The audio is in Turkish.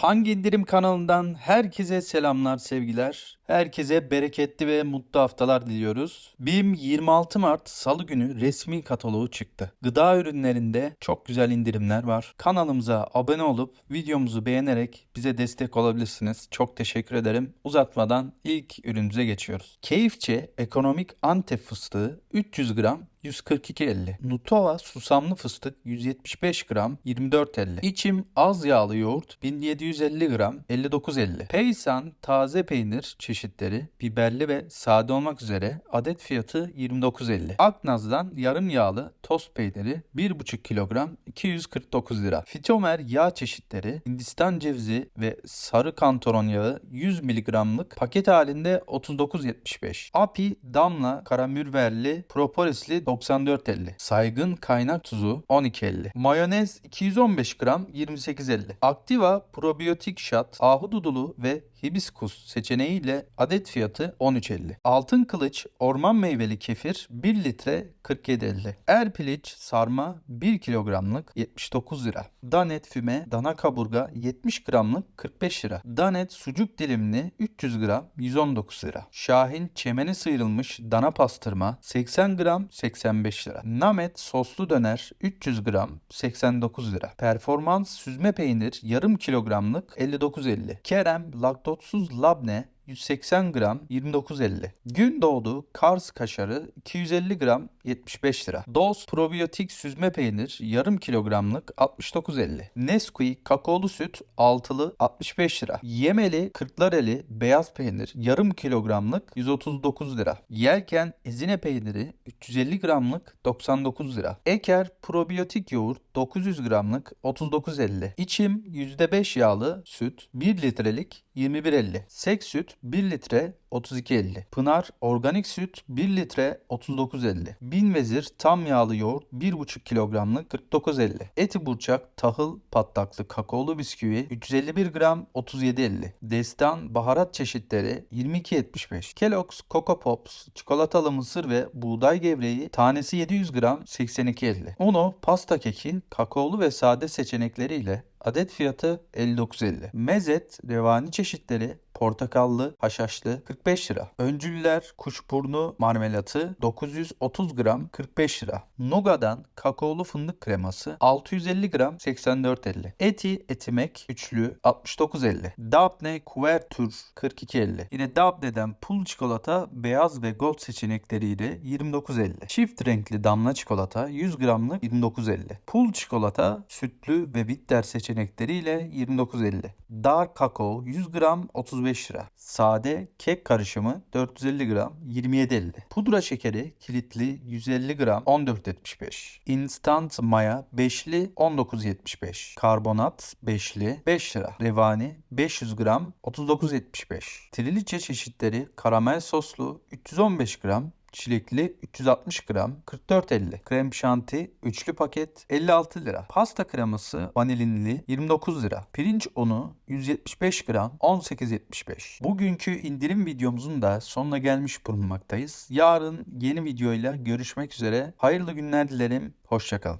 Hangi indirim kanalından herkese selamlar sevgiler. Herkese bereketli ve mutlu haftalar diliyoruz. BİM 26 Mart Salı günü resmi kataloğu çıktı. Gıda ürünlerinde çok güzel indirimler var. Kanalımıza abone olup videomuzu beğenerek bize destek olabilirsiniz. Çok teşekkür ederim. Uzatmadan ilk ürünümüze geçiyoruz. Keyifçe ekonomik antep fıstığı 300 gram 142.50. Nutella susamlı fıstık 175 gram 24.50. İçim az yağlı yoğurt 1750 gram 59.50. Peysan taze peynir çeşitleri biberli ve sade olmak üzere adet fiyatı 29.50. Aknaz'dan yarım yağlı tost peyniri 1,5 kilogram 249 lira. Fitomer yağ çeşitleri Hindistan cevizi ve sarı kantaron yağı 100 miligramlık paket halinde 39.75. Api damla karamürverli propolisli 94.50. Saygın kaynak tuzu 12.50. Mayonez 215 gram 28.50. Aktiva probiyotik şat ahududulu ve hibiskus seçeneğiyle adet fiyatı 13.50. Altın kılıç orman meyveli kefir 1 litre 47.50. Erpiliç sarma 1 kilogramlık 79 lira. Danet füme dana kaburga 70 gramlık 45 lira. Danet sucuk dilimli 300 gram 119 lira. Şahin çemeni sıyrılmış dana pastırma 80 gram 85 lira. Namet soslu döner 300 gram 89 lira. Performans süzme peynir yarım kilogramlık 59.50. Kerem laktozsuz labne 180 gram 29.50. Gün doğdu Kars kaşarı 250 gram 75 lira. Doz probiyotik süzme peynir yarım kilogramlık 69.50. Nesquik kakaolu süt altılı 65 lira. Yemeli Kırklareli beyaz peynir yarım kilogramlık 139 lira. Yelken ezine peyniri 350 gramlık 99 lira. Eker probiyotik yoğurt 900 gramlık 39.50. İçim %5 yağlı süt 1 litrelik 21.50. Sek süt 1 litre 32.50. Pınar organik süt 1 litre 39.50. Bin vezir tam yağlı yoğurt 1,5 kilogramlık 49.50. Eti burçak tahıl patlaklı kakaolu bisküvi 351 gram 37.50. Destan baharat çeşitleri 22.75. Kellogg's Coco Pops çikolatalı mısır ve buğday gevreği tanesi 700 gram 82.50. Uno pasta kekin kakaolu ve sade seçenekleriyle Adet fiyatı 59.50. Mezet, revani çeşitleri portakallı, haşhaşlı 45 lira. Öncüller kuşburnu marmelatı 930 gram 45 lira. Nuga'dan kakaolu fındık kreması 650 gram 84.50. Eti etimek üçlü 69.50. Dabne kuvertür 42.50. Yine Dabne'den pul çikolata beyaz ve gold seçenekleriyle 29.50. Çift renkli damla çikolata 100 gramlık 29.50. Pul çikolata sütlü ve bitter seçenekleriyle 29.50. Dark kakao 100 gram 35 lira. Sade kek karışımı 450 gram 27.50. Pudra şekeri kilitli 150 gram 14.75. Instant maya 5'li 19.75. Karbonat 5'li 5 lira. Revani 500 gram 39.75. Triliçe çeşitleri karamel soslu 315 gram Çilekli 360 gram 44.50. Krem şanti üçlü paket 56 lira. Pasta kreması vanilinli 29 lira. Pirinç unu 175 gram 18.75. Bugünkü indirim videomuzun da sonuna gelmiş bulunmaktayız. Yarın yeni videoyla görüşmek üzere. Hayırlı günler dilerim. Hoşçakalın.